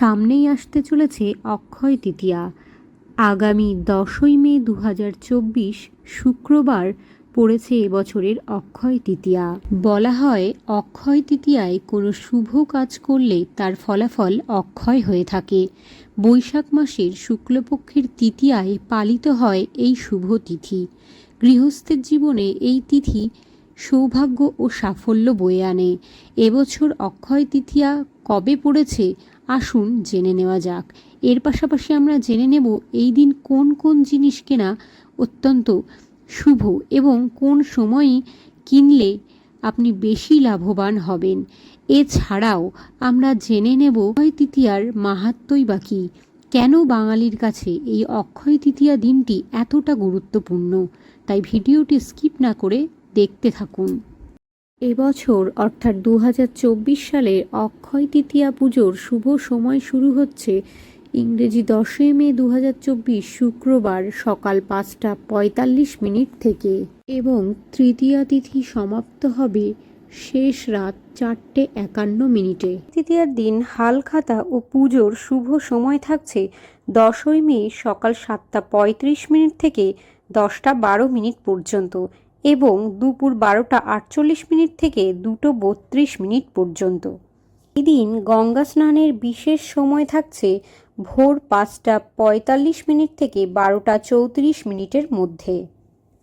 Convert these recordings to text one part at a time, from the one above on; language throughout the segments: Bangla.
সামনেই আসতে চলেছে অক্ষয় তৃতীয়া। আগামী দশই মে দু হাজার চব্বিশ শুক্রবার পড়েছে এবছরের অক্ষয় তৃতীয়া। বলা হয়, অক্ষয় তৃতীয়ায় কোনো শুভ কাজ করলে তার ফলাফল অক্ষয় হয়ে থাকে। বৈশাখ মাসের শুক্লপক্ষের তৃতীয়ায় পালিত হয় এই শুভ তিথি। গৃহস্থের জীবনে এই তিথি সৌভাগ্য ও সাফল্য বয়ে আনে। এবছর অক্ষয় তৃতীয়া কবে পড়েছে আসুন জেনে নেওয়া যাক। এর পাশাপাশি আমরা জেনে নেব এই দিন কোন কোন জিনিস কেনা অত্যন্ত শুভ এবং কোন সময়ই কিনলে আপনি বেশি লাভবান হবেন। এছাড়াও আমরা জেনে নেব অক্ষয় তৃতীয়ার মাহাত্মই বা কী? কেন বাঙালির কাছে এই অক্ষয় তৃতীয়া দিনটি এতটা গুরুত্বপূর্ণ? তাই ভিডিওটি স্কিপ না করে দেখতে থাকুন। এবছর, অর্থাৎ দু হাজার চব্বিশ সালে অক্ষয় তৃতীয়া পুজোর শুভ সময় শুরু হচ্ছে ইংরেজি দশই মে দু হাজার চব্বিশ শুক্রবার সকাল পাঁচটা পঁয়তাল্লিশ মিনিট থেকে এবং তৃতীয়া তিথি সমাপ্ত হবে শেষ রাত চারটে একান্ন মিনিটে। তৃতীয়ার দিন হালখাতা ও পুজোর শুভ সময় থাকছে দশই মে সকাল সাতটা পঁয়ত্রিশ মিনিট থেকে দশটা বারো মিনিট পর্যন্ত। এবং দুপুর বারোটা আটচল্লিশ মিনিট থেকে দুটো বত্রিশ মিনিট পর্যন্ত। এদিন গঙ্গা স্নানের বিশেষ সময় থাকছে ভোর পাঁচটা পঁয়তাল্লিশ মিনিট থেকে বারোটা চৌত্রিশ মিনিটের মধ্যে।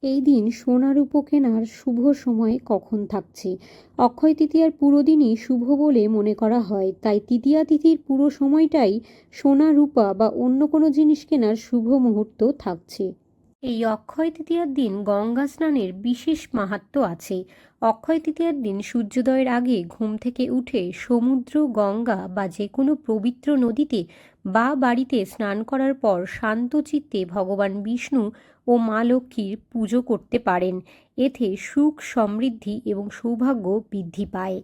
এই দিন সোনা রূপো কেনার শুভ সময় কখন থাকছে? অক্ষয় তৃতীয়ার পুরো দিনই শুভ বলে মনে করা হয়, তাই তৃতীয়া তিথির পুরো সময়টাই সোনা, রূপা বা অন্য কোনো জিনিস কেনার শুভ মুহূর্ত থাকছে। এই অক্ষয় তৃতীয়ার দিন গঙ্গা স্নানের বিশেষ মাহাত্ম্য আছে। অক্ষয় তৃতীয়ার দিন সূর্যোদয়ের আগে ঘুম থেকে উঠে সমুদ্র, গঙ্গা বা যে কোনো পবিত্র নদীতে বা বাড়িতে স্নান করার পর শান্ত চিত্তে ভগবান বিষ্ণু ও মা লক্ষ্মীর পুজো করতে পারেন। এতে সুখ, সমৃদ্ধি এবং সৌভাগ্য বৃদ্ধি পায়।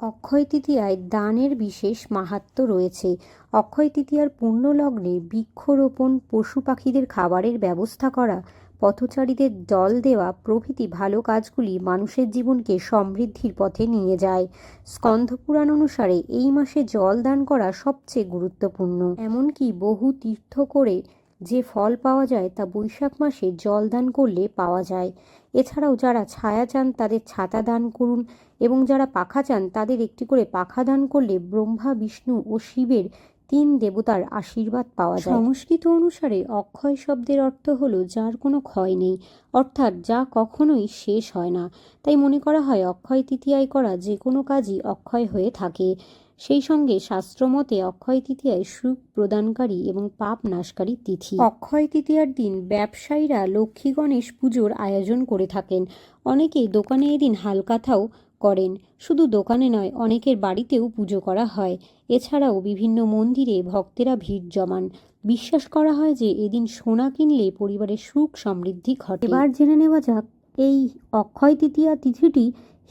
অক্ষয় তৃতীয়ায় দানের বিশেষ মাহাত্ম রয়েছে। অক্ষয় তৃতীয়ার পুণ্যলগ্নে বৃক্ষরোপণ, পশু পাখিদের খাবারের ব্যবস্থা করা, পথচারীদের জল দেওয়া প্রভৃতি ভালো কাজগুলি মানুষের জীবনকে সমৃদ্ধির পথে নিয়ে যায়। স্কন্ধপুরাণ অনুসারে এই মাসে জল দান করা সবচেয়ে গুরুত্বপূর্ণ। এমনকি বহু তীর্থ করে যে ফল পাওয়া যায় তা বৈশাখ মাসে জল দান করলে পাওয়া যায়। এছাড়াও যারা ছায়া চান, তাদের ছাতা দান করুন এবং যারা পাখা চান, তাদের একটি করে পাখা দান করলে ব্রহ্মা, বিষ্ণু ও শিবের তিন দেবতার আশীর্বাদ পাওয়া যায়। সংস্কৃত অনুসারে অক্ষয় শব্দের অর্থ হলো যার কোনো ক্ষয় নেই, অর্থাৎ যা কখনোই শেষ হয় না। তাই মনে করা হয় অক্ষয় তৃতীয়ায় করা যে কোনো কাজই অক্ষয় হয়ে থাকে। সেই সঙ্গে শাস্ত্রমতে অক্ষয় তৃতীয়ায় সুখ প্রদানকারী এবং পাপ নাশকারী তিথি। অক্ষয় তৃতীয়ার দিন ব্যবসায়ীরা লক্ষ্মী গণেশ পুজোর আয়োজন করে থাকেন। অনেকে দোকানে এদিন হালকাথাও করেন। শুধু দোকানে নয় অনেকের বাড়িতেও পুজো করা হয়। এছাড়াও বিভিন্ন মন্দিরে ভক্তেরা ভিড় জমান। বিশ্বাস করা হয় যে এদিন সোনা কিনলে পরিবারের সুখ সমৃদ্ধি ঘটে। এবার জেনে নেওয়া যাক এই অক্ষয় তৃতীয়া তিথিটি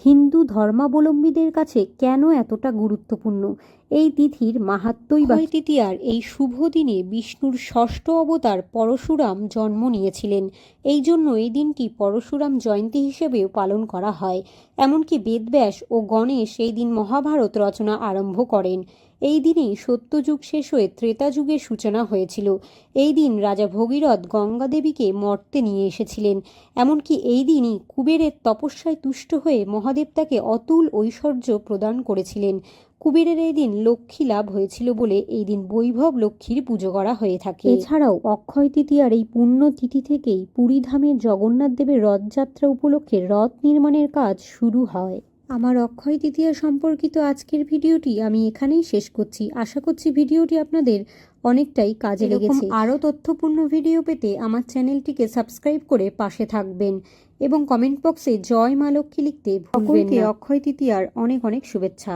হিন্দু ধর্মাবলম্বীদের কাছে কেন এতটা গুরুত্বপূর্ণ? এই তিথির মাহাত্মই বা তৃতীয়ার এই শুভ দিনে বিষ্ণুর ষষ্ঠ অবতার পরশুরাম জন্ম নিয়েছিলেন। এই জন্য এই দিনটি পরশুরাম জয়ন্তী হিসেবেও পালন করা হয়। এমনকি বেদব্যাস ও গণেশ এই দিন মহাভারত রচনা আরম্ভ করেন। এই দিনেই সত্যযুগ শেষ হয়ে ত্রেতা যুগের সূচনা হয়েছিল। এই দিন রাজা ভগীরথ গঙ্গা দেবীকে মর্তে নিয়ে এসেছিলেন। এমনকি এই দিনই কুবেরের তপস্যায় তুষ্ট হয়ে মহাদেব তাকে অতুল ঐশ্বর্য প্রদান করেছিলেন। কুবেরের এই দিন লক্ষ্মী লাভ হয়েছিল বলে এই দিন বৈভব লক্ষ্মীর পুজো করা হয়ে থাকে। এছাড়াও অক্ষয় তৃতীয়ার এই পুণ্য তিথি থেকেই পুরীধামে জগন্নাথ দেবের রথযাত্রা উপলক্ষে রথ নির্মাণের কাজ শুরু হয়। আমার অক্ষয় তৃতীয়া সম্পর্কিত আজকের ভিডিওটি আমি এখানেই শেষ করছি। আশা করছি ভিডিওটি আপনাদের অনেকটাই কাজে লেগেছে। আরও তথ্যপূর্ণ ভিডিও পেতে আমার চ্যানেলটিকে সাবস্ক্রাইব করে পাশে থাকবেন এবং কমেন্ট বক্সে জয় মা লক্ষ্মী লিখতে ভুলবেন না। অক্ষয় তৃতীয়ার অনেক অনেক শুভেচ্ছা।